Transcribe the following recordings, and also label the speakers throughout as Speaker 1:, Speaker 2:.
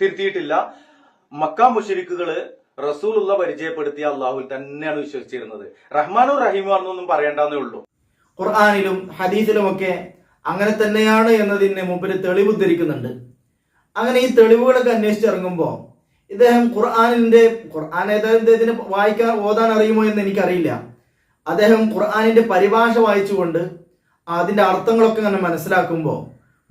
Speaker 1: തിരുത്തിയിട്ടില്ല. Mecca മുഷരിക്കുകൾ റസൂലുള്ള പരിചയപ്പെടുത്തിയ അള്ളാഹുൽ തന്നെയാണ് വിശ്വസിച്ചിരുന്നത്. റഹ്മാനും റഹീമാണെന്നൊന്നും പറയണ്ടെന്നേ ഉള്ളൂ.
Speaker 2: ഖുർആാനിലും ഹദീസിലുമൊക്കെ അങ്ങനെ തന്നെയാണ് എന്നതിന് മുമ്പിൽ തെളിവ് ഉദ്ധരിക്കുന്നുണ്ട്. അങ്ങനെ ഈ തെളിവുകളൊക്കെ അന്വേഷിച്ചിറങ്ങുമ്പോൾ ഇദ്ദേഹം ഖുർആാനിന്റെ ഖുർആൻ ഏതായാലും വായിക്കാൻ ഓതാൻ അറിയുമോ എന്ന് എനിക്കറിയില്ല. അദ്ദേഹം ഖുർആാനിന്റെ പരിഭാഷ വായിച്ചുകൊണ്ട് അതിന്റെ അർത്ഥങ്ങളൊക്കെ അങ്ങനെ മനസ്സിലാക്കുമ്പോൾ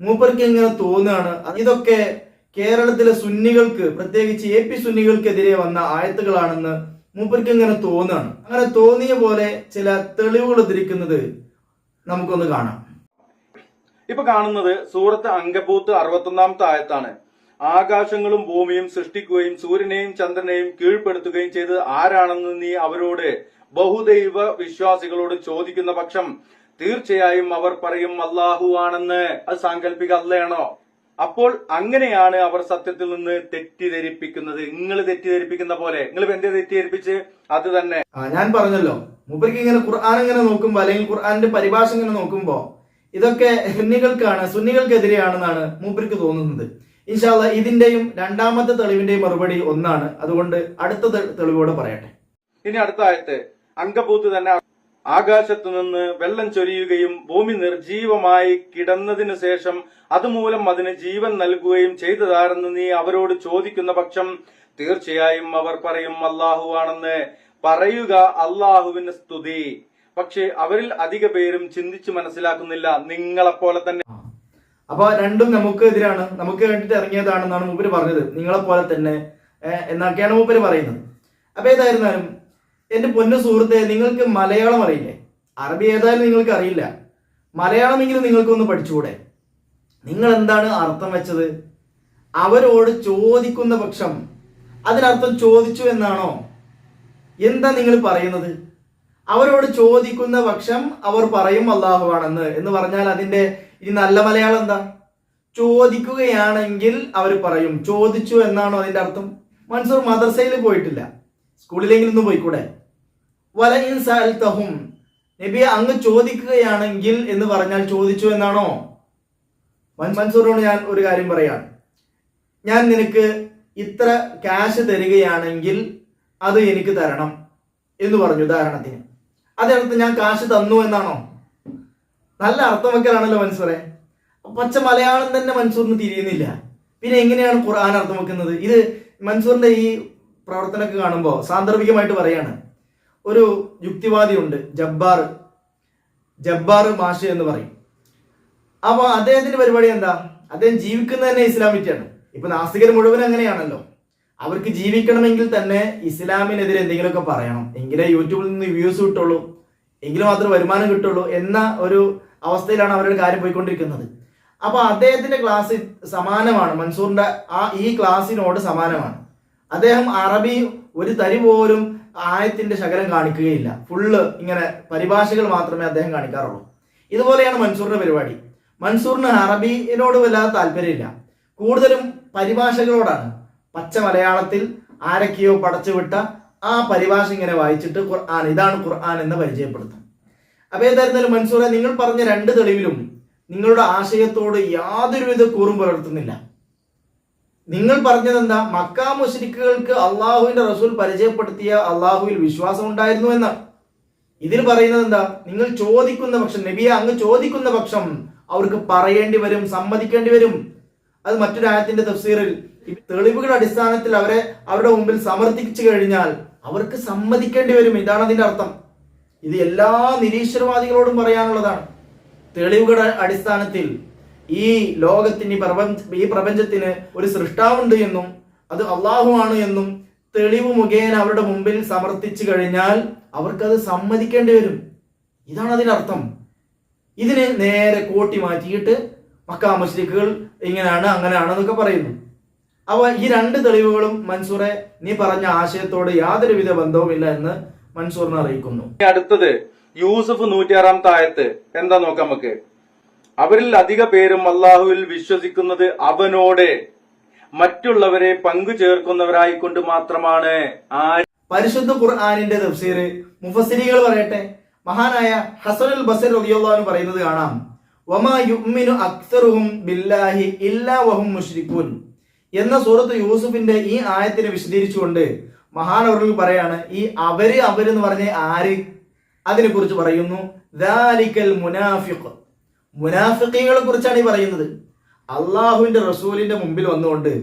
Speaker 2: മൂപ്പർക്ക് ഇങ്ങനെ തോന്നുകയാണ്. ഇതൊക്കെ കേരളത്തിലെ സുന്നികൾക്ക് പ്രത്യേകിച്ച് എ പി സുന്നികൾക്കെതിരെ വന്ന ആയത്തുകളാണെന്ന് മൂപ്പർക്ക് ഇങ്ങനെ തോന്നുകയാണ് അങ്ങനെ തോന്നിയ പോലെ ചില തെളിവുകൾ ഉദ്ധരിക്കുന്നത് നമുക്കൊന്ന് കാണാം.
Speaker 1: ഇപ്പൊ കാണുന്നത് സൂറത്ത് അങ്കബൂത്ത് അറുപത്തൊന്നാമത്തെ ആയത്താണ്. ആകാശങ്ങളും ഭൂമിയും സൃഷ്ടിക്കുകയും സൂര്യനെയും ചന്ദ്രനെയും കീഴ്പ്പെടുത്തുകയും ചെയ്ത് ആരാണെന്ന് നീ അവരോട് ബഹുദൈവ വിശ്വാസികളോട് ചോദിക്കുന്ന പക്ഷം തീർച്ചയായും അവർ പറയും അള്ളാഹു ആണെന്ന്. അത് സാങ്കല്പിക അല്ലയാണോ? അപ്പോൾ അങ്ങനെയാണ് അവർ സത്യത്തിൽ നിന്ന് തെറ്റിദ്ധരിപ്പിക്കുന്നത്. നിങ്ങൾ തെറ്റിദ്ധരിപ്പിക്കുന്ന പോലെ. നിങ്ങൾ എന്തേ തെറ്റിദ്ധരിപ്പിച്ച്? അത് തന്നെ.
Speaker 2: ആ ഞാൻ പറഞ്ഞല്ലോ. മുബർക്ക് ഇങ്ങനെ ഖുർആൻ ഇങ്ങനെ നോക്കുമ്പോ അല്ലെങ്കിൽ ഖുർആന്റെ പരിഭാഷ ഇങ്ങനെ നോക്കുമ്പോ ഇതൊക്കെ ഹിന്നികൾക്കാണ് സുന്നികൾക്കെതിരെയാണെന്നാണ് മൂപ്പർക്ക് തോന്നുന്നത്. ഇൻഷാല്ല ഇതിന്റെയും രണ്ടാമത്തെ തെളിവിന്റെയും മറുപടി ഒന്നാണ്. അതുകൊണ്ട് അടുത്ത തെളിവോടെ പറയട്ടെ.
Speaker 1: ഇനി അടുത്ത ആയത്ത്. അങ്കബൂത്ത് തന്നെ ആകാശത്തു നിന്ന് വെള്ളം ചൊരിയുകയും ഭൂമി നിർജീവമായി കിടന്നതിനു ശേഷം അതുമൂലം അതിന് ജീവൻ നൽകുകയും ചെയ്തതാരെന്ന് നീ അവരോട് ചോദിക്കുന്ന പക്ഷം തീർച്ചയായും അവർ പറയും അള്ളാഹു ആണെന്ന്. പറയുക അള്ളാഹുവിന് സ്തുതി. പക്ഷെ അവരിൽ അധിക പേരും ചിന്തിച്ചു മനസ്സിലാക്കുന്നില്ല നിങ്ങളെപ്പോലെ തന്നെ.
Speaker 2: അപ്പൊ രണ്ടും നമുക്ക് എതിരാണ് നമുക്ക് വേണ്ടിട്ട് ഇറങ്ങിയതാണെന്നാണ് മൂപ്പര് പറഞ്ഞത്. നിങ്ങളെപ്പോലെ തന്നെ. എന്നൊക്കെയാണ് മൂപ്പര് പറയുന്നത്. അപ്പൊ ഏതായിരുന്നാലും എന്റെ പൊന്ന സുഹൃത്തെ നിങ്ങൾക്ക് മലയാളം അറിയില്ലേ? അറബി ഏതായാലും നിങ്ങൾക്ക് അറിയില്ല. മലയാളം മലയാളമെങ്കിലും നിങ്ങൾക്കൊന്ന് പഠിച്ചുകൂടെ? നിങ്ങൾ എന്താണ് അർത്ഥം വെച്ചത്? അവരോട് ചോദിക്കുന്ന പക്ഷം അതിനർത്ഥം ചോദിച്ചു എന്നാണോ? എന്താ നിങ്ങൾ പറയുന്നത്? അവരോട് ചോദിക്കുന്ന പക്ഷം അവർ പറയും അള്ളാഹുവാണെന്ന് എന്ന് പറഞ്ഞാൽ അതിന്റെ ഈ നല്ല മലയാളം എന്താ? ചോദിക്കുകയാണെങ്കിൽ അവർ പറയും. ചോദിച്ചു എന്നാണോ അതിന്റെ അർത്ഥം? മൻസൂർ മദ്രസയിൽ പോയിട്ടില്ല. സ്കൂളിലെങ്കിലും ഒന്ന് പോയിക്കൂടെ? വല നബി അങ്ങ് ചോദിക്കുകയാണെങ്കിൽ എന്ന് പറഞ്ഞാൽ ചോദിച്ചു എന്നാണോ? മൻ- മൻസൂറിനോട് ഞാൻ ഒരു കാര്യം പറയാം. ഞാൻ നിനക്ക് ഇത്ര ക്യാഷ് തരികയാണെങ്കിൽ അത് എനിക്ക് തരണം എന്ന് പറഞ്ഞു ഉദാഹരണത്തിന്. അതിനർത്ഥം ഞാൻ കാശ് തന്നു എന്നാണോ? നല്ല അർത്ഥം വെക്കലാണല്ലോ മൻസൂറെ. പച്ച മലയാളം തന്നെ മൻസൂറിന് തിരിയുന്നില്ല. പിന്നെ എങ്ങനെയാണ് ഖുർആൻ അർത്ഥം വെക്കുന്നത്? ഇത് മൻസൂറിന്റെ ഈ പ്രവർത്തനമൊക്കെ കാണുമ്പോൾ സാന്ദർഭികമായിട്ട് പറയാണ്. ഒരു യുക്തിവാദിയുണ്ട് ജബ്ബാർ. ജബ്ബാർ മാഷ് എന്ന് പറയും. അപ്പൊ അദ്ദേഹത്തിന്റെ പരിപാടി എന്താ? അദ്ദേഹം ജീവിക്കുന്നത് തന്നെ ഇസ്ലാമിക്കാണ് ഇപ്പൊ നാസ്തികർ മുഴുവൻ അങ്ങനെയാണല്ലോ. അവർക്ക് ജീവിക്കണമെങ്കിൽ തന്നെ ഇസ്ലാമിനെതിരെ എന്തെങ്കിലുമൊക്കെ പറയണം. എങ്കിലേ യൂട്യൂബിൽ നിന്ന് വ്യൂസ് കിട്ടുള്ളൂ. എങ്കിലും മാത്രം വരുമാനം കിട്ടുള്ളൂ എന്ന ഒരു അവസ്ഥയിലാണ് അവരുടെ കാര്യം പോയിക്കൊണ്ടിരിക്കുന്നത്. അപ്പൊ അദ്ദേഹത്തിന്റെ ക്ലാസ് സമാനമാണ്. മൻസൂറിന്റെ ആ ഈ ക്ലാസ്സിനോട് സമാനമാണ്. അദ്ദേഹം അറബി ഒരു തരി പോലും ആയത്തിന്റെ ശകലം കാണിക്കുകയില്ല. ഫുള്ള് ഇങ്ങനെ പരിഭാഷകൾ മാത്രമേ അദ്ദേഹം കാണിക്കാറുള്ളൂ. ഇതുപോലെയാണ് മൻസൂറിന്റെ പരിപാടി. മൻസൂറിന് അറബിയിനോട് വല്ലാതെ താല്പര്യമില്ല. കൂടുതലും പരിഭാഷകളോടാണ്. പച്ച മലയാളത്തിൽ ആരൊക്കെയോ പടച്ചുവിട്ട ആ പരിഭാഷ ഇങ്ങനെ വായിച്ചിട്ട് ഖുർആൻ ഇതാണ് ഖുർആൻ എന്ന് പരിചയപ്പെടുത്തും. അപ്പൊ ഏതായിരുന്നാലും മൻസൂറെ നിങ്ങൾ പറഞ്ഞ രണ്ട് തെളിവിലും നിങ്ങളുടെ ആശയത്തോട് യാതൊരുവിധ കൂറും പുലർത്തുന്നില്ല. നിങ്ങൾ പറഞ്ഞത് എന്താ മക്ക മുഷരിക്കുകൾക്ക് അള്ളാഹുവിന്റെ റസൂൽ പരിചയപ്പെടുത്തിയ അള്ളാഹുവിൽ വിശ്വാസം ഉണ്ടായിരുന്നു എന്ന്. ഇതിൽ പറയുന്നത് എന്താ നിങ്ങൾ ചോദിക്കുന്ന പക്ഷം നബിയെ അങ്ങ് ചോദിക്കുന്ന പക്ഷം അവർക്ക് പറയേണ്ടി വരും സമ്മതിക്കേണ്ടി വരും. അത് മറ്റൊരു ആയത്തിന്റെ തഫ്സീറിൽ തെളിവുകളുടെ അടിസ്ഥാനത്തിൽ അവരെ അവരുടെ മുമ്പിൽ സമർത്ഥിച്ചു കഴിഞ്ഞാൽ അവർക്ക് സമ്മതിക്കേണ്ടി വരും. ഇതാണ് അതിന്റെ അർത്ഥം. ഇത് എല്ലാ നിരീശ്വരവാദികളോടും പറയാനുള്ളതാണ്. തെളിവുകളുടെ അടിസ്ഥാനത്തിൽ ഈ ലോകത്തിന് പ്രപഞ്ച ഈ പ്രപഞ്ചത്തിന് ഒരു സൃഷ്ടാവുണ്ട് എന്നും അത് അള്ളാഹു ആണ് എന്നും തെളിവ് മുഖേന അവരുടെ മുമ്പിൽ സമർത്ഥിച്ചു കഴിഞ്ഞാൽ അവർക്കത് സമ്മതിക്കേണ്ടി വരും. ഇതാണ് അതിനർത്ഥം. ഇതിന് നേരെ കോട്ടി മാറ്റിയിട്ട് മക്ക മുഷ്രിഖുകൾ ഇങ്ങനെയാണ് അങ്ങനെയാണ് എന്നൊക്കെ പറയുന്നു. അവ ഈ രണ്ട് തെളിവുകളും മൻസൂറെ നീ പറഞ്ഞ ആശയത്തോട് യാതൊരുവിധ ബന്ധവുമില്ല എന്ന് മൻസൂറിനെ അറിയിക്കുന്നു.
Speaker 1: അടുത്തത് യൂസഫ് നൂറ്റിയാറാം ആയത്ത്. എന്താ നോക്കാം നമുക്ക്? അവരിൽ അധിക പേരും അള്ളാഹുവിൽ വിശ്വസിക്കുന്നത് അവനോട്. മറ്റുള്ളവരെ പങ്കു ചേർക്കുന്നവരായിക്കൊണ്ട് മാത്രമാണ്.
Speaker 2: പരിശുദ്ധ ഖുർആാനിന്റെ തഫ്സീർ മുഫസ്സിരികൾ പറയട്ടെ. മഹാനായ ഹസനുൽ ബസർ റളിയല്ലാഹു പറയുന്നത് കാണാം. വമാ അക്സറുഹും ബില്ലാഹി ഇല്ലാ വഹും എന്ന സൂറത്ത് യൂസുഫിന്റെ ഈ ആയത്തിനെ വിശദീകരിച്ചുകൊണ്ട് മഹാനവറുകൾ പറയാണ് ഈ അവർ അവരെന്ന് പറഞ്ഞ ആര്? അതിനെ കുറിച്ച് പറയുന്നു മുനാഫിഖ്. മുനാഫിഖീങ്ങളെ കുറിച്ചാണ് ഈ പറയുന്നത്. അള്ളാഹുവിന്റെ റസൂലിന്റെ മുമ്പിൽ വന്നുകൊണ്ട്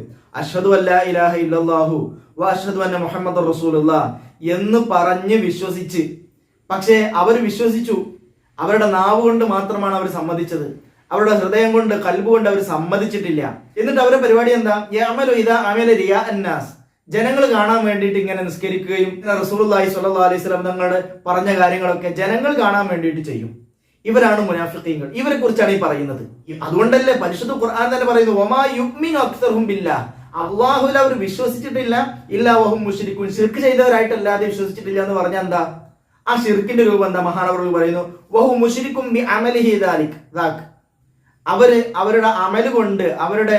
Speaker 2: അഷ്ഹദു അല്ലാ ഇലാഹ ഇല്ലാഹു വ അഷ്ഹദു അന്ന മുഹമ്മദ് റസൂലുള്ള എന്ന് പറഞ്ഞ് വിശ്വസിച്ച് പക്ഷേ അവർ വിശ്വസിച്ചു. അവരുടെ നാവ് കൊണ്ട് മാത്രമാണ് അവർ സമ്മതിച്ചത്. അവരുടെ ഹൃദയം കൊണ്ട് കൽബ് കൊണ്ട് അവർ സമ്മതിച്ചിട്ടില്ല. എന്നിട്ട് അവരുടെ പരിപാടി എന്താ? അമല അന്നാസ് ജനങ്ങൾ കാണാൻ വേണ്ടിയിട്ട് ഇങ്ങനെ നിസ്കരിക്കുകയും റസൂൽ അലൈഹി സ്വലാ അലൈഹി സ്വലം തങ്ങളുടെ പറഞ്ഞ കാര്യങ്ങളൊക്കെ ജനങ്ങൾ കാണാൻ വേണ്ടിയിട്ട് ചെയ്യും. ഇവരാണ് മുനാഫിക്കീങ്ങൾ ഇവരെ കുറിച്ചാണ് ഈ പറയുന്നത്. അതുകൊണ്ടല്ലേ പരിശുദ്ധ ഖുർആൻ തന്നെ പറയുന്നു ഒമാ യുഗ്മിൻ അക്സർഹും ബില്ല. അള്ളാഹുൽ അവർ വിശ്വസിച്ചിട്ടില്ല. ഇല്ല വഹും മുശ്രിക്കുൻ ശിർക്ക് ചെയ്തവരായിട്ടല്ലാതെ വിശ്വസിച്ചിട്ടില്ല എന്ന് പറഞ്ഞാൽ എന്താ? ആ ഷിർക്കിന്റെ രൂപം എന്താ? മഹാനവർ പറയുന്നു വഹു മുഷിരിക്കും ബി അമലിഹി ദാക്ക് അവർ അവരുടെ അമൽ കൊണ്ട് അവരുടെ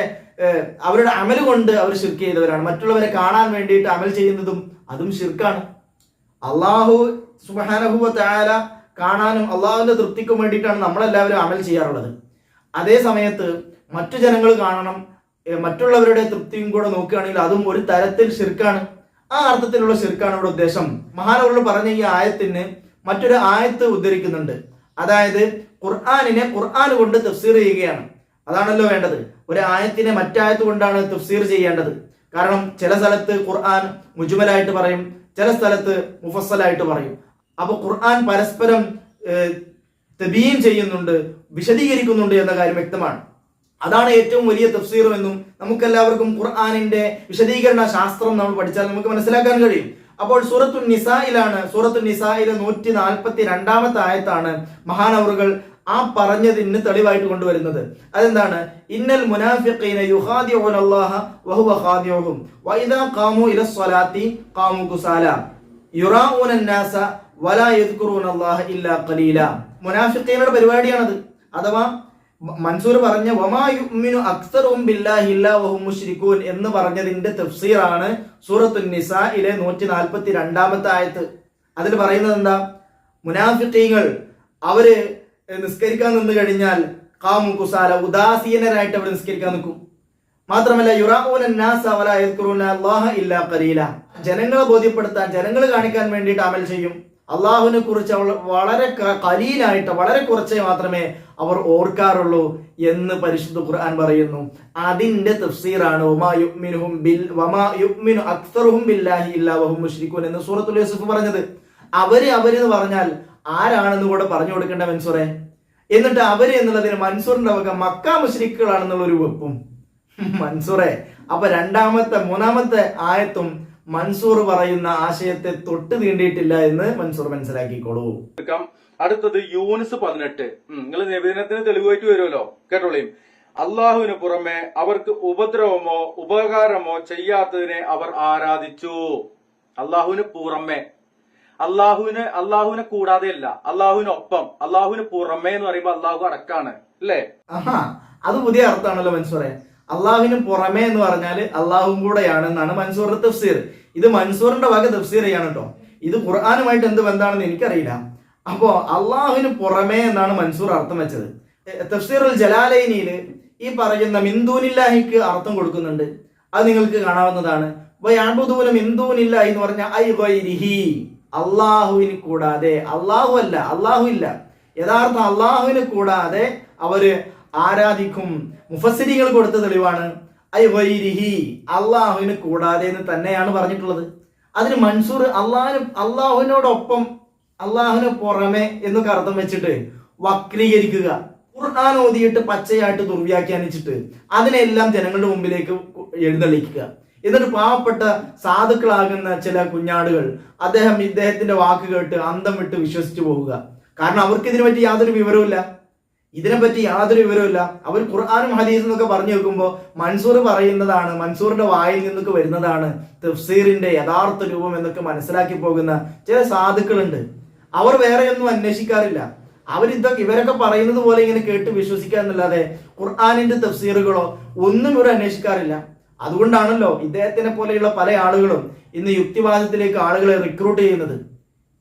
Speaker 2: അവരുടെ അമൽ കൊണ്ട് അവർ ഷിർക്ക് ചെയ്തവരാണ്. മറ്റുള്ളവരെ കാണാൻ വേണ്ടിയിട്ട് അമൽ ചെയ്യുന്നതും അതും ഷിർക്കാണ് അള്ളാഹു സുബാനഹുവ കാണാനും അള്ളാഹുവിന്റെ തൃപ്തിക്കും വേണ്ടിയിട്ടാണ് നമ്മളെല്ലാവരും അമൽ ചെയ്യാറുള്ളത്. അതേ സമയത്ത് മറ്റു ജനങ്ങൾ കാണണം മറ്റുള്ളവരുടെ തൃപ്തിയും കൂടെ നോക്കുകയാണെങ്കിൽ അതും ഒരു തരത്തിൽ ശിർക്കാണ്. ആ അർത്ഥത്തിലുള്ള ശിർക്കാണ് ഇവിടെ ഉദ്ദേശം. മഹാനവരോട് പറഞ്ഞ ഈ ആയത്തിന് മറ്റൊരു ആയത്ത് ഉദ്ധരിക്കുന്നുണ്ട്. അതായത് ഖുർആാനിനെ ഖുർആൻ കൊണ്ട് തഫ്സീർ ചെയ്യുകയാണ്. അതാണല്ലോ വേണ്ടത്. ഒരു ആയത്തിനെ മറ്റായത്ത് കൊണ്ടാണ് തഫ്സീർ ചെയ്യേണ്ടത്. കാരണം ചില സ്ഥലത്ത് ഖുർആൻ മുജുമലായിട്ട് പറയും ചില സ്ഥലത്ത് മുഫസ്സലായിട്ട് പറയും. അപ്പൊ ഖുർആൻ പരസ്പരം തബീൻ ചെയ്യുന്നുണ്ട് വിശദീകരിക്കുന്നുണ്ട് എന്ന കാര്യം വ്യക്തമാണ്. അതാണ് ഏറ്റവും വലിയ തഫ്സീറും എന്നും നമുക്കെല്ലാവർക്കും ഖുർആാനിന്റെ വിശദീകരണ ശാസ്ത്രം നമ്മൾ പഠിച്ചാൽ നമുക്ക് മനസ്സിലാക്കാൻ കഴിയും. അപ്പോൾ സൂറത്തു നിസായിലാണ് സൂറത്തു നിസായിലെ നൂറ്റി നാൽപ്പത്തി രണ്ടാമത്തെ ആയത്താണ് മഹാനവറുകൾ ആ പറഞ്ഞതിന് തെളിവായിട്ട് കൊണ്ടുവരുന്നത്. അതെന്താണ്? ഇന്നൽ മുനാഫിഖീന യുഖാദിഊന അല്ലാഹ വഹുവ ഖാദിഉഹും കുസാല. യുറാഊന നാസ വലാ യദ്കുറൂന അല്ലാഹ ഇല്ലാ ഖലീല. മുനാഫിഖീനയുടെ പരിപാടിയാണത്. അഥവാ മൻസൂർ പറഞ്ഞ വമാ യുഅ്മിനു അക്സറും ബില്ലാഹി വഹും മുശ്രികൂൻ എന്ന് പറഞ്ഞതിന്റെ തഫ്സീറാണ് സൂറത്തുൻ നിസായിലെ നൂറ്റി നാൽപ്പത്തി രണ്ടാമത്തെ ആയത്ത്. അതിൽ പറയുന്നത് എന്താ? മുനാഫിഖീങ്ങൾ അവർ നിസ്കരിക്കാൻ നിന്ന് കഴിഞ്ഞാൽ കാമു കുസാല ഉദാസീനരായിട്ട് അവർ നിസ്കരിക്കാൻ നിൽക്കും. മാത്രമല്ല യുറാഊന നാസ വലാ യദ്കുറൂന അള്ളാഹ ഇല്ലാ ഖലീല. ജനങ്ങളെ ബോധ്യപ്പെടുത്താൻ ജനങ്ങൾ കാണിക്കാൻ വേണ്ടിയിട്ട് അമൽ ചെയ്യും. അള്ളാഹുവിനെ കുറിച്ച് അവൾ വളരെ കലീലായിട്ട് വളരെ കുറച്ചേ മാത്രമേ അവർ ഓർക്കാറുള്ളൂ എന്ന് പരിശുദ്ധ ഖുർആൻ പറയുന്നു. അതിന്റെ തഫ്സീറാണ് എന്ന് സൂറത്തുൽ യൂസുഫ് പറഞ്ഞത്. അവർ അവർ എന്ന് പറഞ്ഞാൽ ആരാണെന്ന് കൂടെ പറഞ്ഞു കൊടുക്കേണ്ട മൻസൂറെ? എന്നിട്ട് അവർ എന്നുള്ളതിന് മൻസൂറിന്റെ വക മക്ക മുഷ്രിക്കുകളാണെന്നുള്ള ഒരു വെപ്പും. മൻസൂറെ അപ്പൊ രണ്ടാമത്തെ മൂന്നാമത്തെ ആയത്തും മൻസൂർ പറയുന്ന ആശയത്തെ തൊട്ട് തീണ്ടിയിട്ടില്ല എന്ന് മൻസൂർ മനസ്സിലാക്കിക്കോളൂ.
Speaker 1: അടുത്തത് യൂനിസ് പതിനെട്ട്. നിങ്ങൾ നിവേദനത്തിന് തെളിവായിട്ട് വരുമല്ലോ. കേട്ടോളീം. അള്ളാഹുവിന് പുറമെ അവർക്ക് ഉപദ്രവമോ ഉപകാരമോ ചെയ്യാത്തതിനെ അവർ ആരാധിച്ചു. അള്ളാഹുവിന് പുറമെ. അള്ളാഹുവിന് അള്ളാഹുവിനെ കൂടാതെ അല്ല അള്ളാഹുവിനൊപ്പം അള്ളാഹുവിന് പുറമെ എന്ന് പറയുമ്പോൾ അള്ളാഹു അടക്കാണ് അല്ലേ?
Speaker 2: ആഹാ അത് പുതിയ അർത്ഥമാണല്ലോ മൻസൂറെ. അള്ളാഹുവിന് പുറമേ എന്ന് പറഞ്ഞാൽ അള്ളാഹും കൂടെയാണ് എന്നാണ് മൻസൂറിന്റെ തഫ്സീർ. ഇത് മൻസൂറിന്റെ വക തഫ്സീറിയാണ് കേട്ടോ. ഇത് ഖുർആാനുമായിട്ട് എന്ത് ബന്ധമാണെന്ന് എനിക്കറിയില്ല. അപ്പോ അള്ളാഹുവിന് പുറമേ എന്നാണ് മൻസൂർ അർത്ഥം വെച്ചത്. തഫ്സീറുൽ ജലാലൈനിയിൽ ഈ പറയുന്ന മിന്ദൂനില്ലാഹിക്ക് അർത്ഥം കൊടുക്കുന്നുണ്ട്. അത് നിങ്ങൾക്ക് കാണാവുന്നതാണ്. മിന്ദൂനില്ലാഹി എന്ന് പറഞ്ഞ ഐ വൈരിഹി അള്ളാഹുവിന് കൂടാതെ അള്ളാഹു അല്ല അള്ളാഹു ഇല്ല. യഥാർത്ഥ അള്ളാഹുവിന് കൂടാതെ അവർ ആരാധിക്കും. മുഫസ്സിരികൾ കൊടുത്ത തെളിവാണ്. ഐ വൈരിഹി അള്ളാഹുവിന് കൂടാതെ എന്ന് തന്നെയാണ് പറഞ്ഞിട്ടുള്ളത്. അതിന് മൻസൂർ അള്ളാഹിന് അള്ളാഹുവിനോടൊപ്പം അള്ളാഹുവിന് പുറമെ എന്നൊക്കെ അർത്ഥം വെച്ചിട്ട് വക്രീകരിക്കുക. ഖുർആൻ ഓതിയിട്ട് പച്ചയായിട്ട് ദുർവ്യാഖ്യാനിച്ചിട്ട് അതിനെല്ലാം ജനങ്ങളുടെ മുമ്പിലേക്ക് എഴുന്നള്ളിക്കുക. എന്നിട്ട് പാവപ്പെട്ട സാധുക്കളാകുന്ന ചില കുഞ്ഞാടുകൾ അദ്ദേഹം ഇദ്ദേഹത്തിന്റെ വാക്ക് കേട്ട് അന്തം വിട്ട് വിശ്വസിച്ചു പോവുക. കാരണം അവർക്ക് ഇതിനെ പറ്റി യാതൊരു വിവരവുമില്ല. ഇതിനെപ്പറ്റി യാതൊരു വിവരവുമില്ല. അവർ ഖുർആാനും ഹദീസും എന്നൊക്കെ പറഞ്ഞു വെക്കുമ്പോൾ മൻസൂർ പറയുന്നതാണ് മൻസൂറിന്റെ വായിൽ നിന്നൊക്കെ വരുന്നതാണ് തഫ്സീറിന്റെ യഥാർത്ഥ രൂപം എന്നൊക്കെ മനസ്സിലാക്കി പോകുന്ന ചില സാധുക്കളുണ്ട്. അവർ വേറെയൊന്നും അന്വേഷിക്കാറില്ല. അവരിതൊക്കെ ഇവരൊക്കെ പറയുന്നത് പോലെ ഇങ്ങനെ കേട്ട് വിശ്വസിക്കുക എന്നല്ലാതെ ഖുർആാനിന്റെ തഫ്സീറുകളോ ഒന്നും ഇവർ അന്വേഷിക്കാറില്ല. അതുകൊണ്ടാണല്ലോ ഇദ്ദേഹത്തിനെ പോലെയുള്ള പല ആളുകളും ഇന്ന് യുക്തിവാദത്തിലേക്ക് ആളുകളെ റിക്രൂട്ട് ചെയ്യുന്നത്.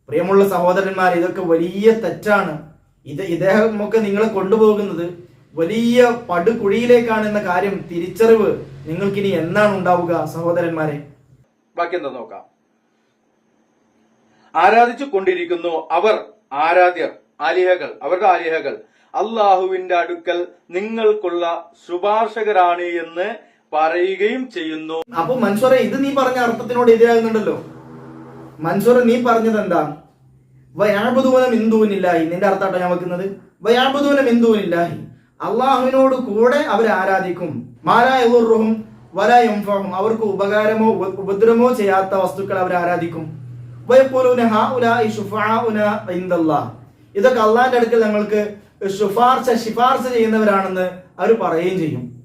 Speaker 2: പ്രിയമുള്ള സഹോദരന്മാർ ഇതൊക്കെ വലിയ തെറ്റാണ്. ഇത് ഇദ്ദേഹമൊക്കെ നിങ്ങളെ കൊണ്ടുപോകുന്നത് വലിയ പടുകുഴിയിലേക്കാണ് എന്ന കാര്യം തിരിച്ചറിവ് നിങ്ങൾക്കിനി എന്നാണ് ഉണ്ടാവുക സഹോദരന്മാരെ?
Speaker 1: ബാക്കി എന്താ നോക്കാം. ആരാധിച്ചു കൊണ്ടിരിക്കുന്നു അവർ ആരാധ്യർ ആലിഹകൾ അവരുടെ ആലിഹകൾ. അള്ളാഹുവിന്റെ അടുക്കൽ നിങ്ങൾക്കുള്ള ശുപാർശകരാണ് എന്ന് പറയുകയും ചെയ്യുന്നു.
Speaker 2: അപ്പൊ മൻസൂറെ ഇത് നീ പറഞ്ഞ അർത്ഥത്തിനോട് എതിരാകുന്നുണ്ടല്ലോ മൻസൂർ നീ പറഞ്ഞത് എന്താ? വയാബുദൂനം ഇന്ദുവിനില്ലാഹി നിന്റെ അർത്ഥാട്ടോ ഞാൻ വെക്കുന്നത്? വയാബുദൂനം ഇന്ദുവിനില്ലാഹി അള്ളാഹുവിനോട് കൂടെ അവർ ആരാധിക്കും. മാലായും വലായും അവർക്ക് ഉപകാരമോ ഉപ- ഉപദ്രവമോ ചെയ്യാത്ത വസ്തുക്കൾ അവർ ആരാധിക്കും. ഇതൊക്കെ അള്ളാന്റെ അടുക്കൽ ഞങ്ങൾക്ക് ശുപാർശ ശിഫാർശ ചെയ്യുന്നവരാണെന്ന് അവർ പറയുകയും ചെയ്യും.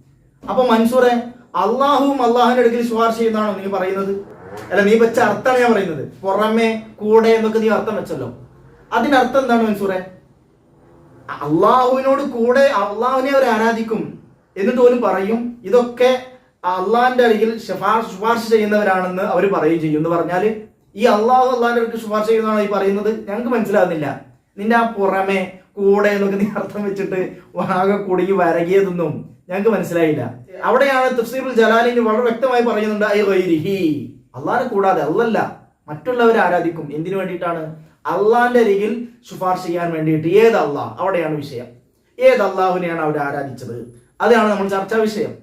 Speaker 2: അപ്പൊ മൻസൂറെ അള്ളാഹുവും അള്ളാഹുവിന്റെ അടുക്കൽ ശുപാർശ ചെയ്യുന്നതാണോ നീ പറയുന്നത്? അല്ല നീ വെച്ച അർത്ഥമാണ് ഞാൻ പറയുന്നത്. പുറമെ കൂടെ എന്നൊക്കെ നീ അർത്ഥം വെച്ചല്ലോ. അതിനർത്ഥം എന്താണ് മൻസൂറെ? അള്ളാഹുവിനോട് കൂടെ അള്ളാഹുവിനെ അവർ ആരാധിക്കും എന്നിട്ട് പോലും പറയും. ഇതൊക്കെ അള്ളാഹിന്റെ അരികിൽ ശുപാർശ ചെയ്യുന്നവരാണെന്ന് അവർ പറയുകയും ചെയ്യും. എന്ന് പറഞ്ഞാൽ ഈ അള്ളാഹു അള്ളാഹിന്റെ അടുക്കൽ ശുപാർശ ചെയ്യുന്നതാണ് ഈ പറയുന്നത്. ഞങ്ങൾക്ക് മനസ്സിലാകുന്നില്ല നിന്റെ ആ പുറമെ കൂടെ എന്നൊക്കെ നീ അർത്ഥം വെച്ചിട്ട് ആകെ കുടുങ്ങി വരകിയതൊന്നും ഞങ്ങൾക്ക് മനസ്സിലായില്ല. അവിടെയാണ് തഫ്സീറുൽ ജലാലിന് വളരെ വ്യക്തമായി പറയുന്നുണ്ട് ഐ അള്ളാഹിനെ കൂടാതെ അല്ലല്ല മറ്റുള്ളവരെ ആരാധിക്കും? എന്തിനു വേണ്ടിയിട്ടാണ്? അള്ളാഹിന്റെ അരികിൽ ശുപാർശ ചെയ്യാൻ വേണ്ടിയിട്ട് ഏത് അള്ളാഹ്? അവിടെയാണ് വിഷയം. ഏത് അള്ളാഹുവിനെയാണ് അവർ ആരാധിച്ചത്? അതാണ് നമ്മൾ ചർച്ചാ വിഷയം.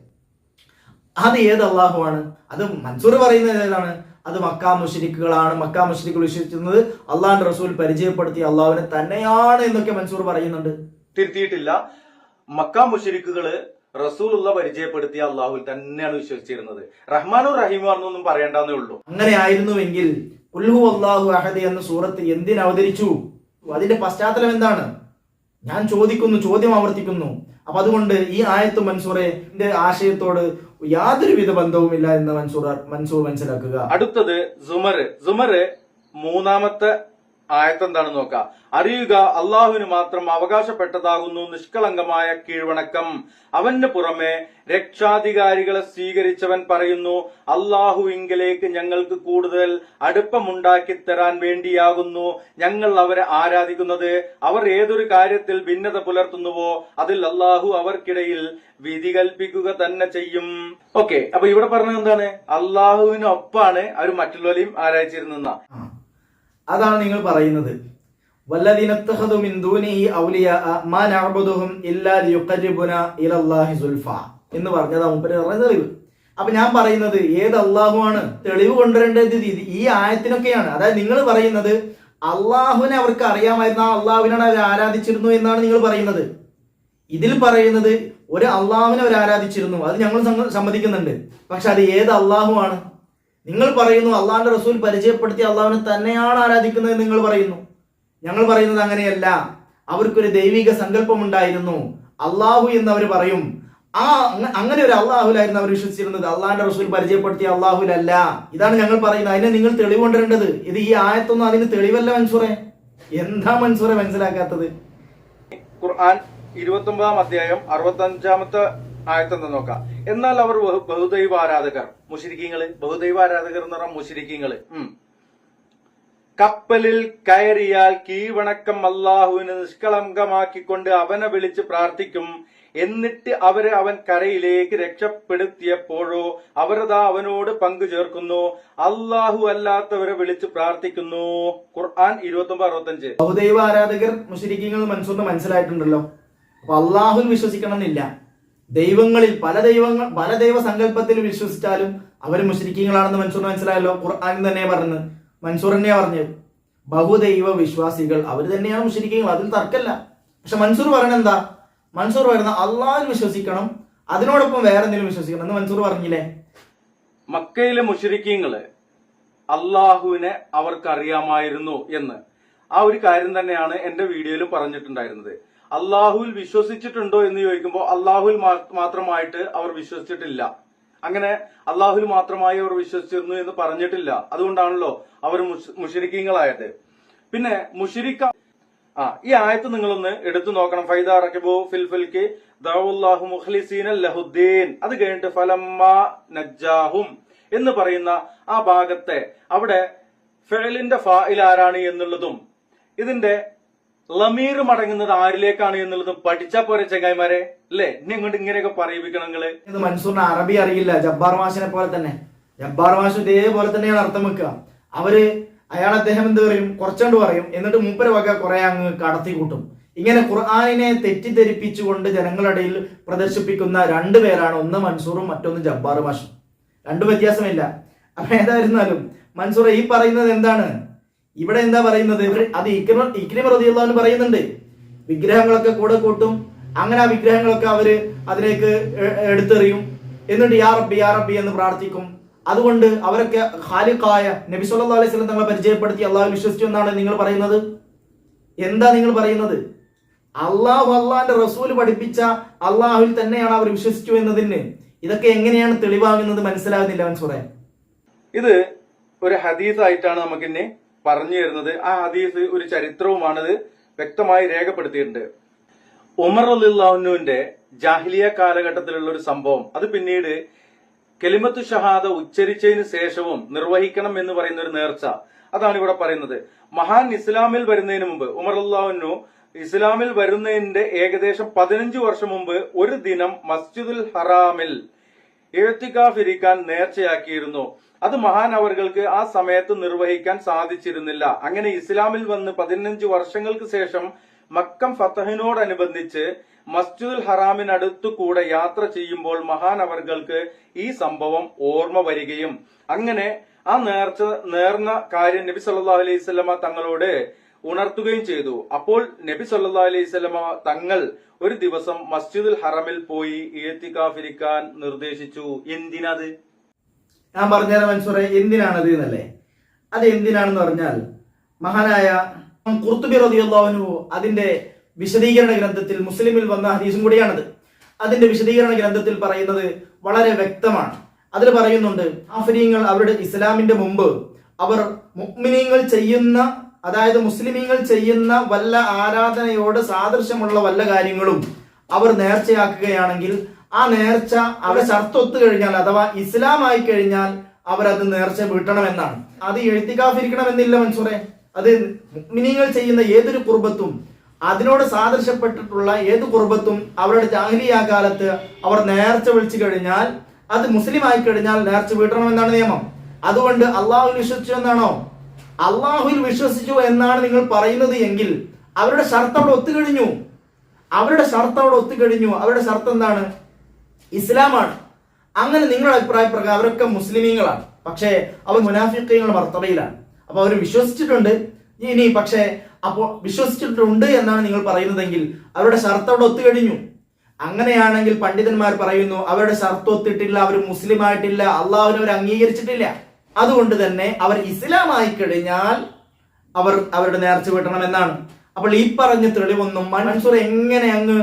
Speaker 2: അത് ഏത് അള്ളാഹുവാണ്? അത് മൻസൂർ പറയുന്നത് ഏതാണ്? അത് മക്കാ മുഷരിക്കുകളാണ് മക്കാ മുഷരിക്കുകൾ വിശ്വസിക്കുന്നത് അള്ളാഹിന്റെ റസൂൽ പരിചയപ്പെടുത്തിയ അള്ളാഹുവിനെ തന്നെയാണ് എന്നൊക്കെ മൻസൂർ പറയുന്നുണ്ട്.
Speaker 1: തിരുത്തിയിട്ടില്ല. മക്ക മുഷരിക്കുകൾ റസൂലുള്ള പരിചയപ്പെടുത്തിയ അള്ളാഹുൽ തന്നെയാണ് വിശ്വസിച്ചിരുന്നത്. റഹ്മാനും റഹീമാണെന്നൊന്നും പറയണ്ടെന്നേ ഉള്ളൂ.
Speaker 2: അങ്ങനെ ആയിരുന്നുവെങ്കിൽ അള്ളാഹു അഹദ് എന്ന സൂറത്ത് എന്തിന് അവതരിച്ചു? അതിന്റെ പശ്ചാത്തലം എന്താണ്? ഞാൻ ചോദിക്കുന്നു ചോദ്യം ആവർത്തിക്കുന്നു. അപ്പൊ അതുകൊണ്ട് ഈ ആയത്ത് മൻസൂറെ ആശയത്തോട് യാതൊരുവിധ ബന്ധവുമില്ല എന്ന് മൻസൂർ മൻസൂർ മനസ്സിലാക്കുക.
Speaker 1: അടുത്തത് സുമറ് സുമറ് മൂന്നാമത്തെ ആയത്ത് എന്താണെന്ന് നോക്കാം. അറിയുക അള്ളാഹുവിന് മാത്രം അവകാശപ്പെട്ടതാകുന്നു നിഷ്കളങ്കമായ കീഴ്വണക്കം. അവന് പുറമെ രക്ഷാധികാരികളെ സ്വീകരിച്ചവൻ പറയുന്നു അള്ളാഹുവിങ്കലേക്ക് ഞങ്ങൾക്ക് കൂടുതൽ അടുപ്പമുണ്ടാക്കി തരാൻ വേണ്ടിയാകുന്നു. ഞങ്ങൾ അവരെ ആരാധിക്കുന്നത് അവർ ഏതൊരു കാര്യത്തിൽ ഭിന്നത പുലർത്തുന്നുവോ അതിൽ അള്ളാഹു അവർക്കിടയിൽ വിധി കൽപ്പിക്കുക തന്നെ ചെയ്യും. ഓക്കെ അപ്പൊ ഇവിടെ പറഞ്ഞത് എന്താണ്? അള്ളാഹുവിനൊപ്പാണ് അവർ മറ്റുള്ളവരെയും ആരാധിച്ചിരുന്ന.
Speaker 2: അതാണ് നിങ്ങൾ പറയുന്നത്. എന്ന് പറഞ്ഞതാ മുമ്പ് പറഞ്ഞ തെളിവ്. അപ്പൊ ഞാൻ പറയുന്നത് ഏത് അള്ളാഹുവാണ് തെളിവ് കൊണ്ടുവരേണ്ടത്? ഈ ആയത്തിനൊക്കെയാണ്. അതായത് നിങ്ങൾ പറയുന്നത് അള്ളാഹുവിനെ അവർക്ക് അറിയാമായിരുന്നു ആ അള്ളാഹുവിനാണ് അവർ ആരാധിച്ചിരുന്നു എന്നാണ് നിങ്ങൾ പറയുന്നത്. ഇതിൽ പറയുന്നത് ഒരു അള്ളാഹുവിനെ അവർ ആരാധിച്ചിരുന്നു. അത് ഞങ്ങൾ സമ്മ- സമ്മതിക്കുന്നുണ്ട്. പക്ഷെ അത് ഏത് അള്ളാഹുവാണ്? നിങ്ങൾ പറയുന്നു അള്ളാഹിന്റെ റസൂൽ പരിചയപ്പെടുത്തി അള്ളാഹുവിനെ തന്നെയാണ് ആരാധിക്കുന്നത് നിങ്ങൾ പറയുന്നു. ഞങ്ങൾ പറയുന്നത് അങ്ങനെയല്ല. അവർക്കൊരു ദൈവിക സങ്കല്പം ഉണ്ടായിരുന്നു അള്ളാഹു എന്ന് അവർ പറയും. ആ അങ്ങനെ ഒരു അള്ളാഹുലായിരുന്നു അവർ വിശ്വസിച്ചിരുന്നത്. അള്ളാഹിന്റെ റസൂൽ പരിചയപ്പെടുത്തിയ അള്ളാഹുലല്ല. ഇതാണ് ഞങ്ങൾ പറയുന്നത്. അതിനെ നിങ്ങൾ തെളിവുണ്ടരേണ്ടത് ഇത് ഈ ആയത്തൊന്നും അതിന് തെളിവല്ല മൻസൂറെ. എന്താ മൻസൂറെ മനസ്സിലാക്കാത്തത്?
Speaker 1: ഖുർആൻ ഇരുപത്തി ഒമ്പതാം അധ്യായം അറുപത്തി അഞ്ചാമത്തെ ആയത്തെന്ന് നോക്കാം. എന്നാൽ അവർ ബഹു- ബഹുദൈവ ആരാധകർ മുഷിരിക്കീങ്ങൾ ബഹുദൈവാരാധകർ എന്ന് പറഞ്ഞാൽ മുഷിരിക്കീങ്ങൾ. കപ്പലിൽ കയറിയാൽ കീവണക്കം അള്ളാഹുവിന് നിഷ്കളങ്കമാക്കിക്കൊണ്ട് അവനെ വിളിച്ച് പ്രാർത്ഥിക്കും. എന്നിട്ട് അവരെ അവൻ കരയിലേക്ക് രക്ഷപ്പെടുത്തിയപ്പോഴോ അവരതാ അവനോട് പങ്കു ചേർക്കുന്നു. അള്ളാഹു അല്ലാത്തവരെ വിളിച്ച് പ്രാർത്ഥിക്കുന്നു. ഖുർആൻ ഇരുപത്തി ഒമ്പത് അറുപത്തഞ്ച്.
Speaker 2: ബഹുദൈവ ആരാധകർ മുഷരിക്കങ്ങൾ മനസ്സൊന്ന് മനസ്സിലായിട്ടുണ്ടല്ലോ. അപ്പൊ അള്ളാഹുൽ വിശ്വസിക്കണം എന്നില്ല ദൈവങ്ങളിൽ പല ദൈവങ്ങൾ പല ദൈവ സങ്കല്പത്തിൽ വിശ്വസിച്ചാലും അവർ മുഷരിക്കങ്ങളാണെന്ന് മൻസൂർ മനസ്സിലായല്ലോ? ഖുർആൻ തന്നെ പറഞ്ഞു മൻസൂർ തന്നെയാ പറഞ്ഞത്. ബഹുദൈവ വിശ്വാസികൾ അവർ തന്നെയാണ് മുഷരിക്കങ്ങൾ അതിൽ തർക്കല്ല. പക്ഷെ മൻസൂർ പറയണ എന്താ? മൻസൂർ പറയുന്ന അള്ളാഹിൽ വിശ്വസിക്കണം അതിനോടൊപ്പം വേറെ എന്തെങ്കിലും വിശ്വസിക്കണം. എന്ന് മൻസൂർ പറഞ്ഞില്ലേ?
Speaker 1: മക്കയിലെ മുഷരിക്കീങ്ങൾ അള്ളാഹുവിനെ അവർക്കറിയാമായിരുന്നു എന്ന്. ആ ഒരു കാര്യം തന്നെയാണ് എന്റെ വീഡിയോയിൽ പറഞ്ഞിട്ടുണ്ടായിരുന്നത്. അള്ളാഹുവിൽ വിശ്വസിച്ചിട്ടുണ്ടോ എന്ന് ചോദിക്കുമ്പോൾ അള്ളാഹുവിൽ മാത്രമായിട്ട് അവർ വിശ്വസിച്ചിട്ടില്ല. അങ്ങനെ അള്ളാഹുവിൽ മാത്രമായി അവർ വിശ്വസിച്ചിരുന്നു എന്ന് പറഞ്ഞിട്ടില്ല. അതുകൊണ്ടാണല്ലോ അവർ മുഷ്- മുഷരിക്കീങ്ങളായത്. പിന്നെ മുഷിരിക്ക ആ ഈ ആയത്ത് നിങ്ങളൊന്ന് എടുത്തു നോക്കണം. ഫൈദ റക്കിബു ഫിൽ ഫിൽക്ക് ദഅവുല്ലാഹു മുഖ്ലിസീന ലഹുദ്ദീൻ. അത് കഴിഞ്ഞിട്ട് ഫലമ്മ നജ്ജാഹും എന്ന് പറയുന്ന ആ ഭാഗത്തെ അവിടെ ഫെലിന്റെ ഫായിൽ ആരാണ് എന്നുള്ളതും ഇതിന്റെ ലമീർ മടങ്ങുന്നത് ആരിലേക്കാണ് എന്നുള്ളത് പഠിച്ചാ പോരെ ചങ്ങായിമാരെ? അല്ലെ? ഇനി ഇങ്ങോട്ട് ഇങ്ങനെയൊക്കെ പറയിപ്പിക്കണം
Speaker 2: മൻസൂറിന് അറബി അറിയില്ല ജബ്ബാർ മാഷിനെ പോലെ തന്നെ. ജബ്ബാർ മാഷ് ഇതേപോലെ തന്നെയാണ് അർത്ഥം വെക്കുക. അവർ അയാൾ അദ്ദേഹം എന്ത് പറയും? കുറച്ചുകൊണ്ട് പറയും. എന്നിട്ട് മൂപ്പര വക കുറെ അങ്ങ് കടത്തി കൂട്ടും. ഇങ്ങനെ ഖുർആാനിനെ തെറ്റിദ്ധരിപ്പിച്ചുകൊണ്ട് ജനങ്ങളിടയിൽ പ്രദർശിപ്പിക്കുന്ന രണ്ടു പേരാണ് ഒന്ന് മൻസൂറും മറ്റൊന്ന് ജബ്ബാർ മാഷും. രണ്ടു വ്യത്യാസമില്ല. അപ്പൊ ഏതായിരുന്നാലും മൻസൂർ ഈ പറയുന്നത് എന്താണ്? ഇവിടെ എന്താ പറയുന്നത്? അത് ഇക്രിമ ഇക്രിമ റതിയുള്ളവന് പറയുന്നുണ്ട്. വിഗ്രഹങ്ങളൊക്കെ കൂടെ കൂട്ടും. അങ്ങനെ ആ വിഗ്രഹങ്ങളൊക്കെ അവർ അതിലേക്ക് എടുത്തെറിയും. എന്നിട്ട് യാ റബ്ബി യാ റബ്ബി എന്ന് പ്രാർത്ഥിക്കും. അതുകൊണ്ട് അവരൊക്കെ ഖാലിഖായ നബി സല്ലല്ലാഹു അലൈഹി വസല്ലം തങ്ങളെ പരിചയപ്പെടുത്തി അള്ളാഹു വിശ്വസിച്ചു എന്നാണ് നിങ്ങൾ പറയുന്നത്? എന്താ നിങ്ങൾ പറയുന്നത്? അള്ളാഹു അള്ളാഹിന്റെ റസൂൽ പഠിപ്പിച്ച അള്ളാഹുവിൽ തന്നെയാണ് അവർ വിശ്വസിച്ചു എന്നതിന്. ഇതൊക്കെ എങ്ങനെയാണ് തെളിവാകുന്നത് മനസ്സിലാകുന്നില്ല മനസ്സുറേ.
Speaker 1: ഇത് ഒരു ഹദീസ് ആയിട്ടാണ് നമുക്ക് ഇനി പറഞ്ഞു തരുന്നത് ആ ഹദീസ് ഒരു ചരിത്രവുമാണത് വ്യക്തമായി രേഖപ്പെടുത്തിയിട്ടുണ്ട്. ഉമർ അലിള്ളാഹുവിന്റെ ജാഹിലിയ കാലഘട്ടത്തിലുള്ള ഒരു സംഭവം. അത് പിന്നീട് കെലിമത്ത് ഷഹാദ ഉച്ചരിച്ചതിന് ശേഷവും നിർവഹിക്കണം എന്ന് പറയുന്ന ഒരു നേർച്ച. അതാണ് ഇവിടെ പറയുന്നത്. മഹാൻ ഇസ്ലാമിൽ വരുന്നതിന് മുമ്പ് ഉമർ അള്ളാഹുനു ഇസ്ലാമിൽ വരുന്നതിന്റെ ഏകദേശം പതിനഞ്ച് വർഷം മുമ്പ് ഒരു ദിനം മസ്ജിദുൽ ഹറാമിൽ എഴുത്തിക്കാഫ് ഇരിക്കാൻ നേർച്ചയാക്കിയിരുന്നു. അത് അവർക്ക് ആ സമയത്ത് നിർവഹിക്കാൻ സാധിച്ചിരുന്നില്ല. അങ്ങനെ ഇസ്ലാമിൽ വന്ന് പതിനഞ്ച് വർഷങ്ങൾക്ക് ശേഷം മക്കം ഫത്തഹിനോടനുബന്ധിച്ച് മസ്ജിദുൽ ഹറാമിനടുത്തു കൂടെ യാത്ര ചെയ്യുമ്പോൾ അവർക്ക് ഈ സംഭവം ഓർമ്മ വരികയും അങ്ങനെ ആ നേർച്ച നേർന്ന കാര്യം നബി സല്ലാ അലൈഹി തങ്ങളോട് ഉണർത്തുകയും ചെയ്തു. അപ്പോൾ നബി സല്ലാ അലൈഹി സ്വലമ തങ്ങൾ ഒരു ദിവസം മസ്ജിദുൽ ഹറമിൽ പോയി ഇരിക്കാൻ നിർദ്ദേശിച്ചു. എന്തിനത്?
Speaker 2: ഞാൻ പറഞ്ഞാൽ മൻസൂറെ എന്തിനാണത് എന്നല്ലേ? അത് എന്തിനാണെന്ന് പറഞ്ഞാൽ മഹാനായ കുർത്തുബി റളിയല്ലാഹു അതിന്റെ വിശദീകരണ ഗ്രന്ഥത്തിൽ മുസ്ലിമിൽ വന്ന ഹദീസും കൂടിയാണത്. അതിന്റെ വിശദീകരണ ഗ്രന്ഥത്തിൽ പറയുന്നത് വളരെ വ്യക്തമാണ്. അതിൽ പറയുന്നുണ്ട് ആഫരീങ്ങൾ അവരുടെ ഇസ്ലാമിന്റെ മുമ്പ് അവർ മുഗ്മിനീങ്ങൾ ചെയ്യുന്ന അതായത് മുസ്ലിമീങ്ങൾ ചെയ്യുന്ന വല്ല ആരാധനയോട് സാദൃശ്യമുള്ള വല്ല കാര്യങ്ങളും അവർ നേർച്ചയാക്കുകയാണെങ്കിൽ ആ നേർച്ച അവരെ ഷർത്തൊത്തു കഴിഞ്ഞാൽ അഥവാ ഇസ്ലാമായി കഴിഞ്ഞാൽ അവരത് നേർച്ച വീട്ടണമെന്നാണ്. അത് എഴുത്തിക്കാഫിരിക്കണമെന്നില്ല മൻസൂറെ. അത് മുഅ്മിനീങ്ങൾ ചെയ്യുന്ന ഏതൊരു കുർബത്തും അതിനോട് സാദൃശ്യപ്പെട്ടിട്ടുള്ള ഏത് കുർബത്തും അവരുടെ ജാഹിലിയ കാലത്ത് അവർ നേർച്ച വിളിച്ചു കഴിഞ്ഞാൽ അത് മുസ്ലിം ആയി കഴിഞ്ഞാൽ നേർച്ച വീട്ടണമെന്നാണ് നിയമം. അതുകൊണ്ട് അള്ളാഹു വിശ്വസിച്ചു എന്നാണോ? അള്ളാഹുവിൽ വിശ്വസിച്ചു എന്നാണ് നിങ്ങൾ പറയുന്നത് എങ്കിൽ അവരുടെ ഷർത്ത് അവിടെ ഒത്തുകഴിഞ്ഞു. അവരുടെ ഷർത്ത് അവിടെ ഒത്തുകഴിഞ്ഞു. അവരുടെ ഷർത്ത് എന്താണ്? ഇസ്ലാമാണ്. അങ്ങനെ നിങ്ങളുടെ അഭിപ്രായ പ്രകാരം അവരൊക്കെ മുസ്ലിമീങ്ങളാണ്. പക്ഷേ അവർ മുനാഫിക്കങ്ങളുടെ മർത്തബയിലാണ് അപ്പൊ അവർ വിശ്വസിച്ചിട്ടുണ്ട്. ഇനി പക്ഷേ അപ്പോൾ വിശ്വസിച്ചിട്ടുണ്ട് എന്നാണ് നിങ്ങൾ പറയുന്നതെങ്കിൽ അവരുടെ ഷർത്ത് അവിടെ ഒത്തുകഴിഞ്ഞു. അങ്ങനെയാണെങ്കിൽ പണ്ഡിതന്മാർ പറയുന്നു അവരുടെ ഷർത്ത് ഒത്തിട്ടില്ല അവർ മുസ്ലിം ആയിട്ടില്ല അള്ളാഹുവിനെ അവർ അംഗീകരിച്ചിട്ടില്ല. അതുകൊണ്ട് തന്നെ അവർ ഇസ്ലാമായി കഴിഞ്ഞാൽ അവർ അവരുടെ നേർച്ച വീട്ടണം എന്നാണ് അപ്പോൾ ഈ പറഞ്ഞ തെളിവൊന്നും മൻസൂർ എങ്ങനെ അങ്ങ്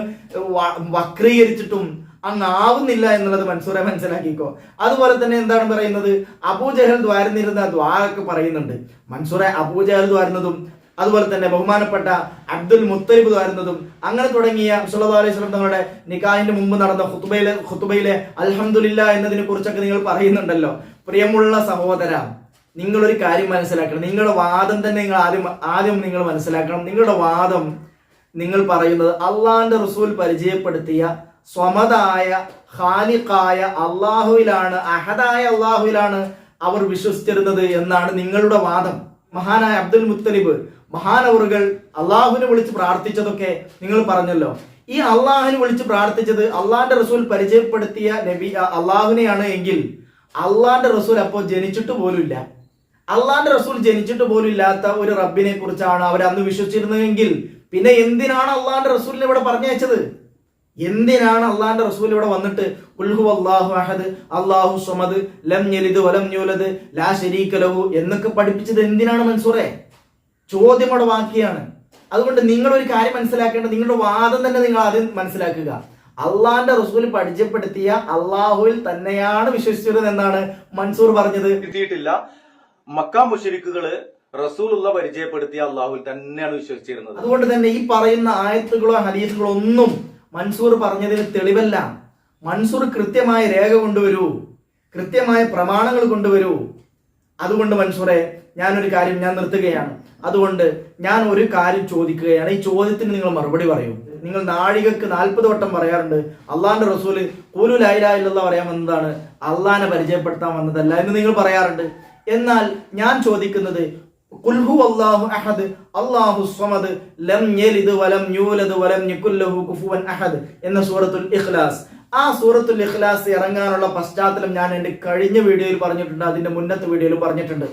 Speaker 2: വക്രീകരിച്ചിട്ടും അങ്ങ് ആവുന്നില്ല എന്നുള്ളത് മൻസൂറെ മനസ്സിലാക്കിക്കോ. അതുപോലെ തന്നെ എന്താണ് പറയുന്നത്? അബൂജഹൽ ദ്വാരുന്നിരുന്ന ദ്വാരൊക്കെ പറയുന്നുണ്ട്. മൻസൂറെ അബൂജഹൽ ദ്വാരുന്നതും അതുപോലെ തന്നെ ബഹുമാനപ്പെട്ട അബ്ദുൽ മുത്തലിബ് ദ്വാരുന്നതും അങ്ങനെ തുടങ്ങിയ സുല്ലാ അലൈഹി സ്വലം തങ്ങളുടെ നിക്കാഹിന്റെ മുമ്പ് നടന്ന ഹുത്തുബയിലെ ഹുത്തുബയിലെ അൽഹംദുലില്ല എന്നതിനെ കുറിച്ചൊക്കെ നിങ്ങൾ പറയുന്നുണ്ടല്ലോ. പ്രിയമുള്ള സഹോദര നിങ്ങളൊരു കാര്യം മനസ്സിലാക്കണം. നിങ്ങളുടെ വാദം തന്നെ നിങ്ങൾ ആദ്യം ആദ്യം നിങ്ങൾ മനസ്സിലാക്കണം. നിങ്ങളുടെ വാദം നിങ്ങൾ പറയുന്നത് അള്ളാഹിന്റെ റസൂൽ പരിചയപ്പെടുത്തിയ സ്വമതായ ഹാലിഖായ അള്ളാഹുവിലാണ് അഹദായ അള്ളാഹുവിലാണ് അവർ വിശ്വസിച്ചിരുന്നത് എന്നാണ് നിങ്ങളുടെ വാദം. മഹാനായ അബ്ദുൽ മുത്തലിബ് മഹാനവറുകൾ അള്ളാഹുവിനെ വിളിച്ച് പ്രാർത്ഥിച്ചതൊക്കെ നിങ്ങൾ പറഞ്ഞല്ലോ. ഈ അള്ളാഹുവിനെ വിളിച്ച് പ്രാർത്ഥിച്ചത് അള്ളാഹിന്റെ റസൂൽ പരിചയപ്പെടുത്തിയ നബി അള്ളാഹുവിനെയാണ് എങ്കിൽ അള്ളാന്റെ റസൂൽ അപ്പോൾ ജനിച്ചിട്ട് പോലുമില്ല അള്ളാന്റെ റസൂൽ ജനിച്ചിട്ട് പോലും ഇല്ലാത്ത ഒരു റബ്ബിനെ കുറിച്ചാണ് അവർ അന്ന് വിശ്വസിച്ചിരുന്നതെങ്കിൽ പിന്നെ എന്തിനാണ് അള്ളാന്റെ റസൂലിനെ ഇവിടെ പറഞ്ഞയച്ചത്? എന്തിനാണ് അള്ളാന്റെ റസൂൽ ഇവിടെ വന്നിട്ട് ഉൽഹു അള്ളാഹു അഹദ് സ്വമദ് ലം യലിദ് വലം ഞൂലത് ലാ ശരീക ലഹു എന്നൊക്കെ പഠിപ്പിച്ചത് എന്തിനാണ് മൻസൂറെ? ചോദ്യം അവിടെ ബാക്കിയാണ്. അതുകൊണ്ട് നിങ്ങളൊരു കാര്യം മനസ്സിലാക്കേണ്ടത് നിങ്ങളുടെ വാദം തന്നെ നിങ്ങൾ ആദ്യം മനസ്സിലാക്കുക. അള്ളാന്റെ റസൂൽ പരിചയപ്പെടുത്തിയ അള്ളാഹുവിൽ തന്നെയാണ് വിശ്വസിച്ചിരുന്നത് എന്നാണ് മൻസൂർ പറഞ്ഞത്.
Speaker 1: എത്തിയിട്ടില്ല. മക്ക മുഷരിക്കുകൾ റസൂലുള്ള പരിചയപ്പെടുത്തിയ അള്ളാഹുൽ തന്നെയാണ് വിശ്വസിച്ചിരുന്നത്.
Speaker 2: അതുകൊണ്ട് തന്നെ ഈ പറയുന്ന ആയത്തുകളോ ഹദീസുകളോ ഒന്നും മൻസൂർ പറഞ്ഞതിന് തെളിവല്ല. മൻസൂർ കൃത്യമായ രേഖ കൊണ്ടുവരൂ. കൃത്യമായ പ്രമാണങ്ങൾ കൊണ്ടുവരൂ. അതുകൊണ്ട് മൻസൂറെ ഞാനൊരു കാര്യം ഞാൻ നിർത്തുകയാണ്. അതുകൊണ്ട് ഞാൻ ഒരു കാര്യം ചോദിക്കുകയാണ്. ഈ ചോദ്യത്തിന് നിങ്ങൾ മറുപടി പറയൂ. നിങ്ങൾ നാഴികക്ക് നാൽപ്പത് വട്ടം പറയാറുണ്ട് അള്ളാന്റെ റസൂൽ കൂലു ലൈലായില്ല പറയാൻ വന്നതാണ്. അള്ളാനെ പരിചയപ്പെടുത്താൻ വന്നതല്ല എന്ന് നിങ്ങൾ പറയാറുണ്ട്. എന്നാൽ ഞാൻ ചോദിക്കുന്നത് കുൽഹു അല്ലാഹു അഹദ് അല്ലാഹു സ്വമദ് ലം യലിദ് വലം യൂലദ് വലം യകുല്ലഹു കുഫുവൻ അഹദ് എന്ന സൂറത്തുൽ ഇഖ്ലാസ്. ആ സൂറത്തുൽ ഇഖ്ലാസ് ഇറങ്ങാനുള്ള പശ്ചാത്തലം ഞാൻ എന്റെ കഴിഞ്ഞ വീഡിയോയിൽ പറഞ്ഞിട്ടുണ്ട് അതിന്റെ മുന്നത്തെ വീഡിയോയിൽ പറഞ്ഞിട്ടുണ്ട്.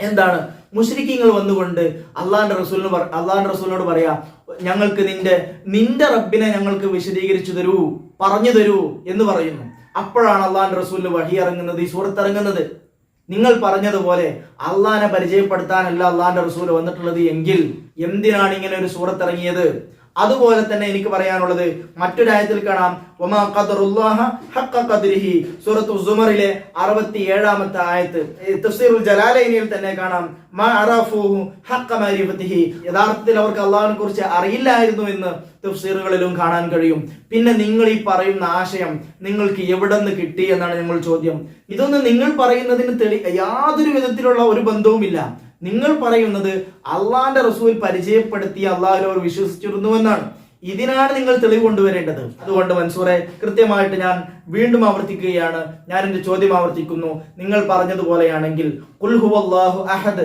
Speaker 2: എന്താണ്? മുസ്ലിക്കീങ്ങൾ വന്നുകൊണ്ട് അള്ളാഹാന്റെ റസൂലിന് പറ- അള്ളാന്റെ റസൂലിനോട് പറയാ ഞങ്ങൾക്ക് നിന്റെ നിന്റെ റബ്ബിനെ ഞങ്ങൾക്ക് വിശദീകരിച്ചു തരൂ പറഞ്ഞു തരൂ എന്ന് പറയുന്നു. അപ്പോഴാണ് അള്ളാഹാന്റെ റസൂലിന് വഴി ഇറങ്ങുന്നത് ഈ സൂറത്ത് ഇറങ്ങുന്നത്. നിങ്ങൾ പറഞ്ഞതുപോലെ അള്ളാഹാനെ പരിചയപ്പെടുത്താനല്ല അള്ളാഹാന്റെ റസൂൽ വന്നിട്ടുള്ളത് എങ്കിൽ എന്തിനാണ് ഇങ്ങനെ ഒരു സൂറത്ത് ഇറങ്ങിയത്? അതുപോലെ തന്നെ എനിക്ക് പറയാനുള്ളത് മറ്റൊരായത്തിൽ കാണാം. വമാ ഖദറുല്ലാഹ ഹഖ ഖദ്രിഹി. സൂറത്തു സുമറിലെ അറുപത്തി ഏഴാമത്തെ ആയത്ത് തഫ്സീറുൽ ജലാലൈനിയിൽ തന്നെ കാണാം. മാ അറഫൂഹു മഅരിഫത്തിഹി യഥാർത്ഥത്തിൽ അവർക്ക് അള്ളാഹിനെ കുറിച്ച് അറിയില്ലായിരുന്നു എന്ന് തഫ്സീറുകളിലും കാണാൻ കഴിയും. പിന്നെ നിങ്ങൾ ഈ പറയുന്ന ആശയം നിങ്ങൾക്ക് എവിടെന്ന് കിട്ടി എന്നാണ് ഞങ്ങൾ ചോദ്യം. ഇതൊന്നും നിങ്ങൾ പറയുന്നതിന് തെളി യാതൊരു വിധത്തിലുള്ള ഒരു ബന്ധവുമില്ല. നിങ്ങൾ പറയുന്നത് അള്ളാന്റെ റസൂൽ പരിചയപ്പെടുത്തി വിശ്വസിച്ചിരുന്നു എന്നാണ് ഇതിനാണ് നിങ്ങൾ തെളിവ് കൊണ്ടുവരേണ്ടത്. അതുകൊണ്ട് മൻസൂറെ കൃത്യമായിട്ട് ഞാൻ വീണ്ടും ആവർത്തിക്കുകയാണ്. ഞാൻ എന്റെ ചോദ്യം ആവർത്തിക്കുന്നു. നിങ്ങൾ പറഞ്ഞതുപോലെയാണെങ്കിൽ അഹദ്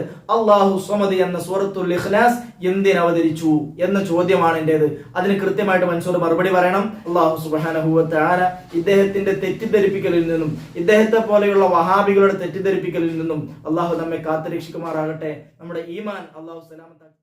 Speaker 2: സ്വമദ് എന്ന സൂറത്തുൽ ഇഖ്ലാസ് എന്തിന് അവതരിച്ചു എന്ന ചോദ്യമാണ് എന്റേത്. അതിന് കൃത്യമായിട്ട് മൻസൂർ മറുപടി പറയണം. അള്ളാഹു സുബാനഹുവത്താന ഇദ്ദേഹത്തിന്റെ തെറ്റിദ്ധരിപ്പിക്കലിൽ നിന്നും ഇദ്ദേഹത്തെ പോലെയുള്ള വഹാബികളുടെ തെറ്റിദ്ധരിപ്പിക്കലിൽ നിന്നും അള്ളാഹു നമ്മെ കാത്തുരക്ഷിക്കുമാറാകട്ടെ. നമ്മുടെ ഈമാൻ അള്ളാഹു സലാമത്താക്കി